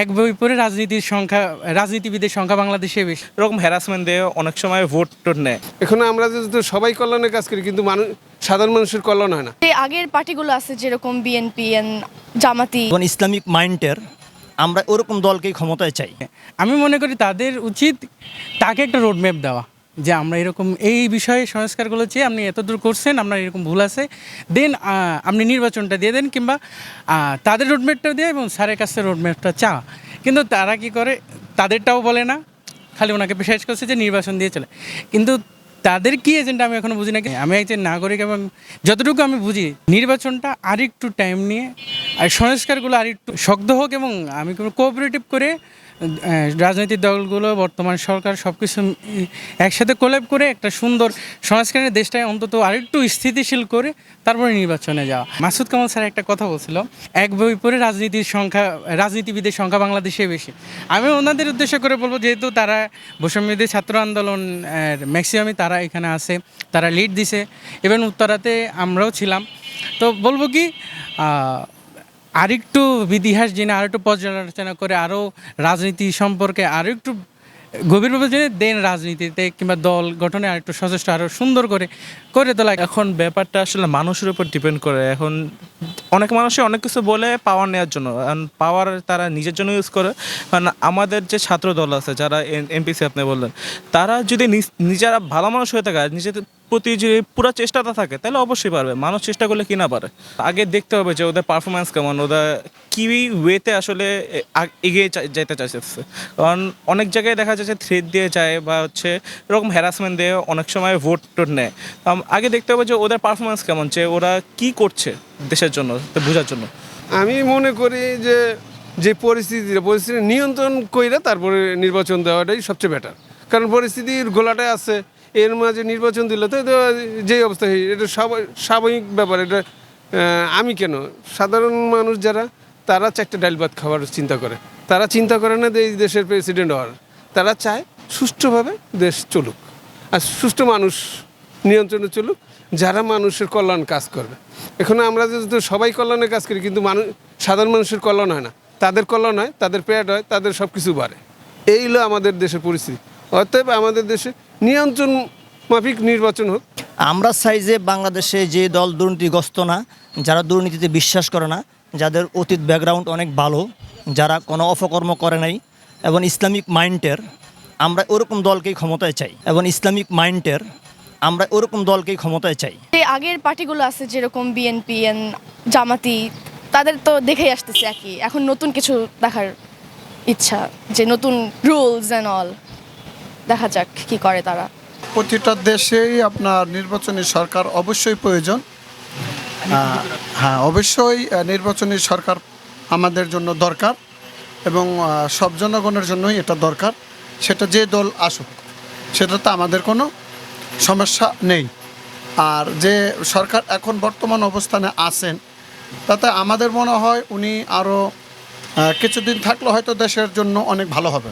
এক বই পড়ে রাজনীতির সংখ্যা রাজনীতিবিদের সংখ্যা বাংলাদেশে বেশি। এরকম হ্যারাসমেন্ট দিয়ে অনেক সময় ভোট টোট নেয়। এখন আমরা যেহেতু সবাই কল্যাণের কাজ করি কিন্তু মানুষ সাধারণ মানুষের কল্যাণ হয় না। এই আগের পার্টিগুলো আছে যেরকম বিএনপি জামাতি। এবং ইসলামিক মাইন্ডের আমরা ওরকম দলকেই ক্ষমতায় চাই। আমি মনে করি তাদের উচিত তাকে একটা রোডম্যাপ দেওয়া। যে আমরা এরকম এই বিষয়ে সংস্কারগুলো চেয়ে আপনি এতদূর করছেন, আপনার এরকম ভুল আছে। দেন আপনি নির্বাচনটা দিয়ে দেন কিংবা তাদের রোডম্যাপটা দিয়ে এবং স্যারের কাছে রোডম্যাপটা চা কিন্তু তারা কি করে? তাদেরটাও বলে না। খালি ওনাকে পেশাজ করছে যে নির্বাচন দিয়ে চলে। কিন্তু তাদের কি এজেন্ট আমি এখনও বুঝি না। আমি একজন নাগরিক এবং যতটুকু আমি বুঝি, নির্বাচনটা আরেকটু টাইম নিয়ে, আর সংস্কারগুলো আরেকটু শক্ত হোক এবং আমি কোঅপারেটিভ করে রাজনৈতিক দলগুলো, বর্তমান সরকার সব কিছু একসাথে কোলাপ করে একটা সুন্দর সংস্কারের দেশটায় অন্তত আরেকটু স্থিতিশীল করে তারপরে নির্বাচনে যাওয়া। মাসুদ কামাল স্যার একটা কথা বলছিল, এক বই পড়ে রাজনীতির সংখ্যা, রাজনীতিবিদের সংখ্যা বাংলাদেশে বেশি। আমি ওনাদের উদ্দেশ্য করে বলব, যেহেতু তারা বৈষম্যদের ছাত্র আন্দোলন ম্যাক্সিমামই তারা এখানে আছে, তারা লিড দিছে। ইভেন উত্তরাতে আমরাও ছিলাম। তো বলব কি আরেকটু ইতিহাস জেনে, আরেকটু পর্যালোচনা করে আরও রাজনীতি সম্পর্কে আরও একটু গভীরভাবে জেনে দেন রাজনীতিতে কিংবা দল গঠনে আরেকটু সচেষ্ট আরও সুন্দর করে করে তোলা। এখন ব্যাপারটা আসলে মানুষের উপর ডিপেন্ড করে। এখন অনেক মানুষই অনেক কিছু বলে পাওয়ার নেওয়ার জন্য। পাওয়ার তারা নিজের জন্য ইউজ করে। কারণ আমাদের যে ছাত্র দল আছে, যারা এমপিসি আপনি বললেন, তারা যদি নিজ- নিজেরা ভালো মানুষ হয়ে থাকে নিজেদের প্রতি যদি পুরো চেষ্টাটা থাকে, তাহলে অবশ্যই পারবে। মানুষ চেষ্টা করলে কি না পারে? আগে দেখতে হবে যে ওদের পারফরমেন্স কেমন ওদের কি ওয়েতে আসলে এগিয়ে যেতে চাইছে কারণ অনেক জায়গায় দেখা যাচ্ছে থ্রেড দিয়ে যায় বা হচ্ছে এরকম হ্যারাসমেন্ট দিয়ে অনেক সময় ভোট টোট নেয়। আগে দেখতে হবে যে ওদের পারফরমেন্স কেমন, যে ওরা কি করছে দেশের জন্য বোঝার জন্য। আমি মনে করি যে যে পরিস্থিতি পরিস্থিতি নিয়ন্ত্রণ কইরা তারপরে নির্বাচন দেওয়াটাই সবচেয়ে বেটার কারণ পরিস্থিতির গোলাটায় আছে এর মাঝে নির্বাচন দিলে তো যেই অবস্থা হয়, এটা স্বাভাবিক- স্বাভাবিক ব্যাপার এটা আমি কেন? সাধারণ মানুষ যারা তারা চারটে ডাল ভাত খাওয়ার চিন্তা করে। তারা চিন্তা করে না যে এই দেশের প্রেসিডেন্ট হওয়ার। তারা চায় সুষ্ঠুভাবে দেশ চলুক আর সুষ্ঠু মানুষ নিয়ন্ত্রণে চলুক যারা মানুষের কল্যাণ কাজ করবে। এখন আমরা যেহেতু সবাই কল্যাণের কাজ করি কিন্তু মানুষ সাধারণ মানুষের কল্যাণ হয় না। তাদের কল্যাণ হয় তাদের পেট হয় তাদের সব কিছু বাড়ে। এই হলো আমাদের দেশের পরিস্থিতি। অতএব আমাদের দেশে নিয়ন্ত্রণ মাফিক নির্বাচন হোক। আমরা চাই যে বাংলাদেশে যে দল দুর্নীতিগ্রস্ত না যারা দুর্নীতিতে বিশ্বাস করে না যাদের অতীত ব্যাকগ্রাউন্ড অনেক ভালো যারা কোনো অপকর্ম করে নাই এবং ইসলামিক মাইন্ডের আমরা ওরকম দলকেই ক্ষমতায় চাই এবং ইসলামিক মাইন্ডের আমরা ওরকম দলকেই ক্ষমতায় চাই। আগের পার্টিগুলো আছে যেরকম বিএনপি জামাতি তাদের তো দেখেই আসতেছে একই। এখন নতুন কিছু দেখার ইচ্ছা যে নতুন রুলস অ্যান্ড অল দেখা যাক কি করে তারা। প্রতিটা দেশেই আপনার নির্বাচনী সরকার অবশ্যই প্রয়োজন। হ্যাঁ অবশ্যই নির্বাচনী সরকার আমাদের জন্য দরকার এবং সব জনগণের জন্যই এটা দরকার। সেটা যে দল আসুক সেটাতে আমাদের কোনো সমস্যা নেই। আর যে সরকার এখন বর্তমান অবস্থানে আছেন, তাতে আমাদের মনে হয় উনি আরও কিছুদিন থাকলে হয়তো দেশের জন্য অনেক ভালো হবে